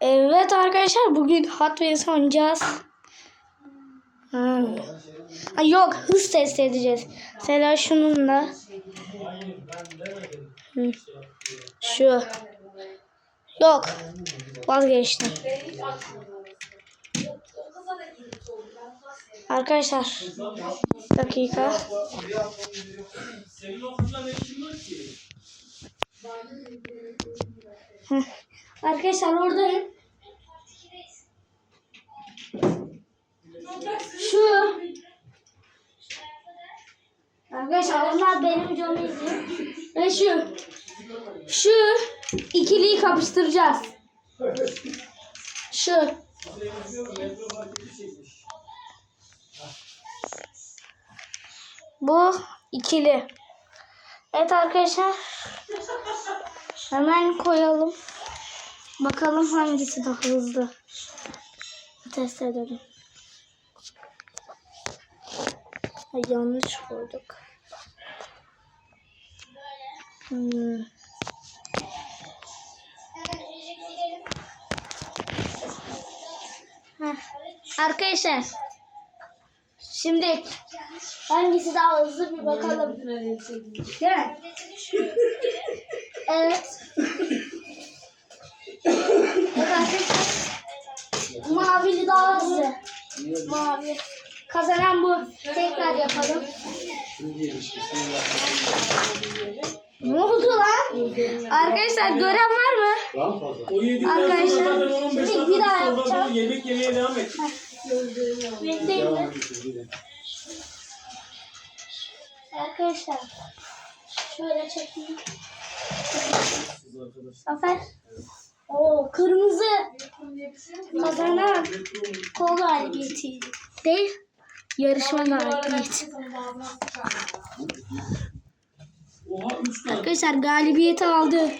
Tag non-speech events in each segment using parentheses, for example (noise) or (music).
Evet arkadaşlar bugün Hot Wheels oynayacağız. Ha. Ha, yok hız test edeceğiz. Mesela şununla. Şu. Yok. Vazgeçtim. Arkadaşlar. Bir dakika. Senin okulda ne işin var ki? Arkadaşlar oradayım. Şu. Arkadaşlar onlar benim canımı izliyor. Ve şu. Şu ikiliyi kapıştıracağız. Şu. Bu ikili. Evet arkadaşlar. Hemen koyalım. Bakalım hangisi daha hızlı. Test edelim. Ay, yanlış koyduk. Hmm. Heh. Arkadaşlar. Şimdi hangisi daha hızlı bir bakalım. Mi? Evet. (laughs) Mavili daha hızlı. Mavi. Kazanan bu. Tekrar yapalım. Ne oldu lan? Arkadaşlar gören var mı? O yedikten Arkadaşlar, sonra zaten 15 şimdi dakika bir daha sonra yapacağım. yemek yemeye devam et. Bekleyin mi? Arkadaşlar. Şöyle çekeyim. Zafer. Oo kırmızı. Kazanan kol galibiyeti. Değil. Yarışma galibiyeti. 3. Arkadaşlar galibiyeti aldı.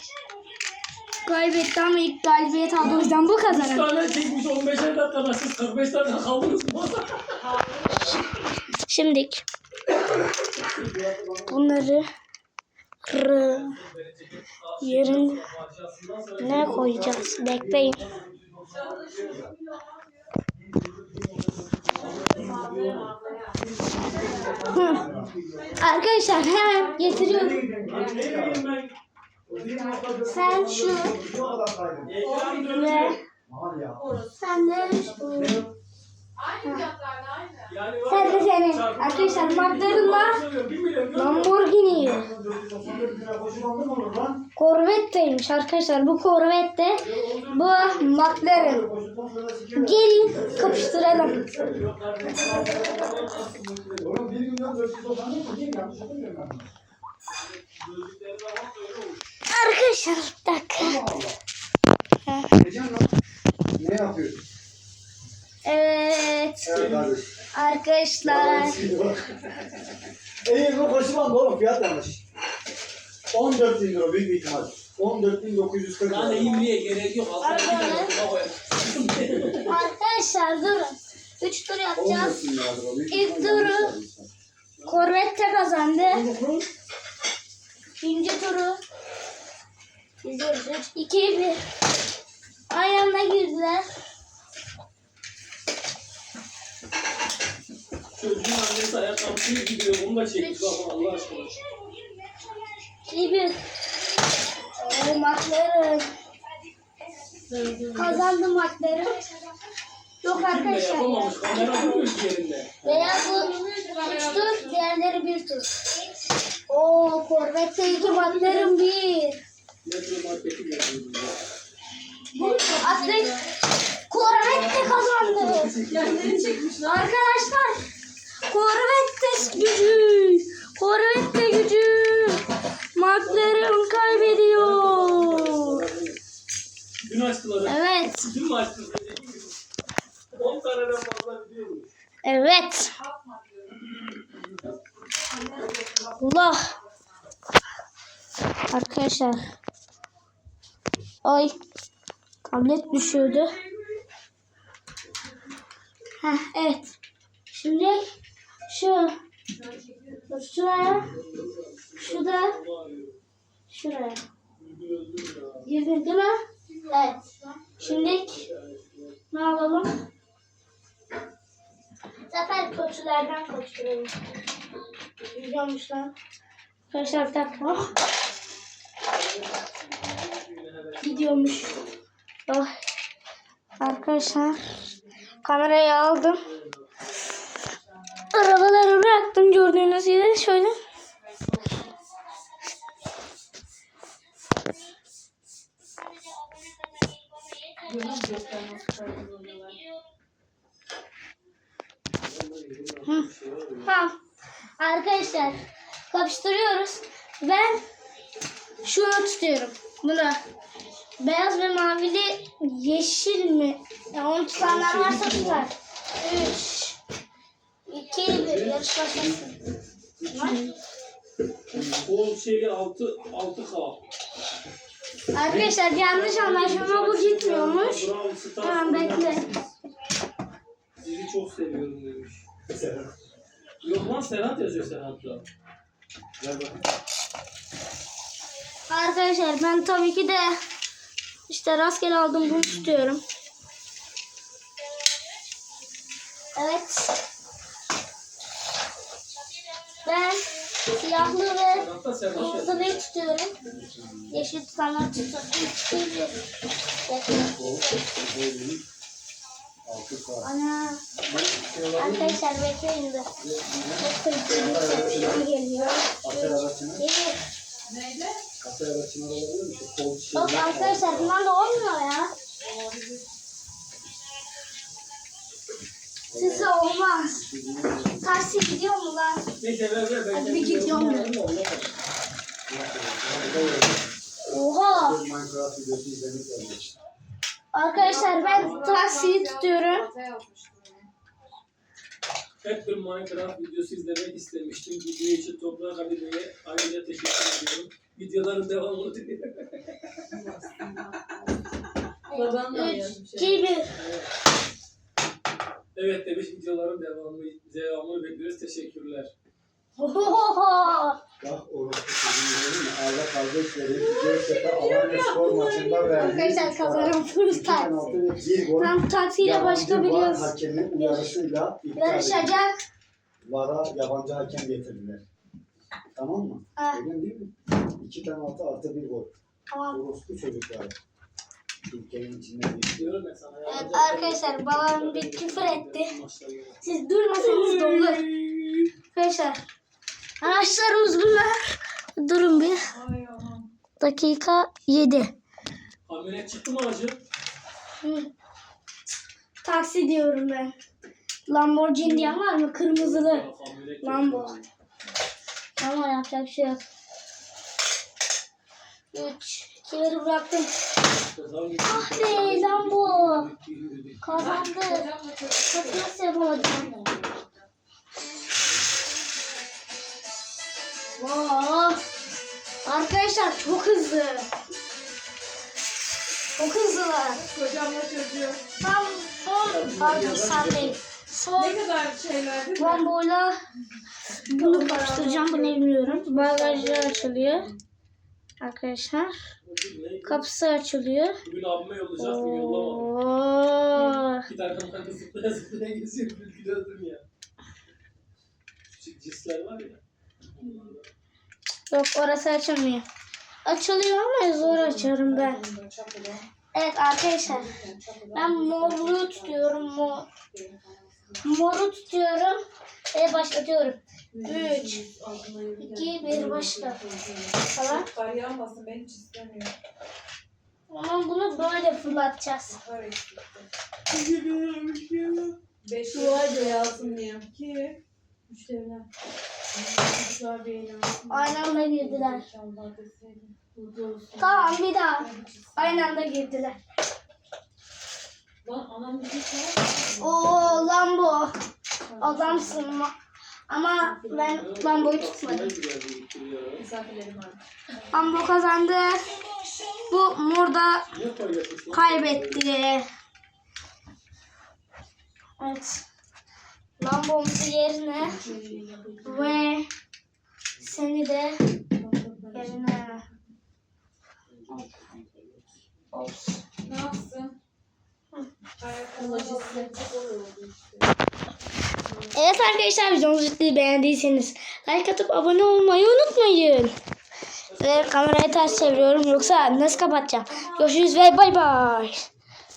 Kaybetti ama ilk galibiyet aldı. O yüzden bu 3 kazanan. tane çekmiş 15'er dakikada siz 45 tane kaldınız mı? Şimdik. Bunları rı, yerin ne koyacağız? Bekleyin. Hı. Arkadaşlar hemen getiriyorum. Sen şu ve sen de şu. Yani var Sen de senin. Arkadaşlar McLaren'la Corvette'ymiş arkadaşlar. Bu Corvette. Bu McLaren. Gelin kapıştıralım. Oğlum 1 milyon 490 değil mi? Değil mi? Yanlış hatırlamıyorum ben. Arkadaşlar bir dakika. Ne yapıyorsun? Evet. Evet. Arkadaşlar. İyi bu koşulan oğlum fiyat yanlış. 14 bin lira büyük bir ihtimal. 14.940 Yani lira. imliye gerek yok. Altına bir tane koyalım. Arkadaşlar durun. Üç tur 14 yapacağız. bin lira lira. Büyük İlk ihtimal turu. Corvette kazandı. İkinci turu. İzliyoruz. Üç, iki, bir. Aynı anda girdiler. Çocuğun annesi ayakkabısını gidiyor. Onu da çekmiş. Bakın Allah aşkına. İki, bir. Oo, McLaren. Kazandı McLaren. Yok arkadaşlar. ya. yapamamış. Kamera ki yerinde. Veya bu üç tur, diğerleri bir tur. Oo, Corvette iki, McLaren bir. Metro marketi. Atlet Corvette kazandı. Arkadaşlar Corvette gücü. Corvette gücü. McLaren kaybediyor. Dün açtılar. Evet. Dün mü açtılar? 10 taneden fazla video? Evet. Allah. Arkadaşlar. Ay. Tablet düşüyordu. Heh, evet. Şimdi şu. Şuraya. Şu da. Şuraya. Girdin değil mi? Evet. Şimdi ne alalım? Zafer kötülerden koşturalım. Biliyormuş lan. Arkadaşlar bir dakika. Gidiyormuş. Oh. Arkadaşlar kamerayı aldım. Gördüğünüz gibi şöyle. Hı. Tamam. Arkadaşlar kapıştırıyoruz. Ben şunu tutuyorum. Bunu. Beyaz ve mavili yeşil mi? Ya onu tutanlar varsa tutar. 3 2 1 yarış başlasın. Var. O şeyi 6 6K. Arkadaşlar yanlış anlaşılma bu gitmiyormuş. Bravo Star. Tamam bekle. Sizi çok seviyorum demiş. Yok lan Serhat yazıyor Serhat'ta. Gel bakayım. Arkadaşlar ben tabii ki de işte rastgele aldım bunu tutuyorum. Evet. Ben siyahlı ve yazıyor. kırmızılıyı tutuyorum. Yeşil tutanlar saat. Ana. Arkadaşlar bekleyin de. Çok kırmızı bir geliyor. Şeyi. Bak arkadaşlar bundan da olmuyor ya. Size olmaz. Taksi gidiyor mu lan? Neyse ver ver. Hadi bir da olamadı. Oha. Arkadaşlar ben taksiyi tutuyorum. Hep bir Minecraft videosu izlemek istemiştim. Video için Toprak Bey'e ayrıca teşekkür ediyorum. Videoların devamını diliyorum. Baban da 3, yazmış. 2, 1. Evet demiş videoların devamını, devamını bekliyoruz. Teşekkürler. (laughs) Bak orası çocuğun? Arda kardeşleri Göztepe Alanya spor maçında verdi. Arkadaşlar kazanan full taksi. bir gol. Tam taksiyle başka bir yaz. Hakemin uyarısıyla iptal edildi. Vara yabancı hakem getirdiler. Tamam mı? Ha. Öyle değil mi? İki penaltı artı bir gol. Tamam. Orospu çocuklar. Evet arkadaşlar babam bir küfür etti. Siz durmasanız da olur. Arkadaşlar araçlarımız bunlar. Durun bir. Dakika 7. Hamile çıktı mı acı? Taksi diyorum ben. Lamborghini diyen var mı? Kırmızılı. Lambo. Ama yapacak bir şey yok. 3, 2, 1 bıraktım. Ah be Lambo. Kazandı. Nasıl yapamadım. Vaa. Arkadaşlar çok hızlı. Çok hızlılar. Kocamla çocuğu. Tam son, pardon değil. Son Ne kadar şeyler değil mi? Bunu kapıştıracağım. Bunu bilmiyorum. Bagajı açılıyor. Arkadaşlar. Kapısı açılıyor. Bugün abime yollayacaktım yollamadım. Oo. (laughs) Bir tane kanka zıplaya zıplaya geziyor. Gülüyordum ya. Küçük cisler var ya. Yok orası açılmıyor. Açılıyor ama zor açarım ben. Evet arkadaşlar. Ben morluğu tutuyorum. Mor. Moru tutuyorum. Ve başlatıyorum. 3, 2, 1 başla. Tamam. Kar yağmasın ben hiç istemiyorum. Ama bunu böyle fırlatacağız. Beş yıl yağsın diye. Ki. Müşteriler. Çocuklar beğeniyor. Aynı anda girdiler. Tamam bir daha. Aynı anda girdiler. Lan anam müzik var. Oo Lambo. Adamsın ama. Ama ben Lambo'yu tutmadım. Lambo kazandı. Bu Murda kaybetti. Evet. Lambo'muzu yerine ve seni de yerine. Ops. Ne yapsın? Ayakkabı çok oldu işte. Evet arkadaşlar videomuzu beğendiyseniz like atıp abone olmayı unutmayın. Ve kamerayı ters çeviriyorum yoksa nasıl kapatacağım? Görüşürüz ve bay bay.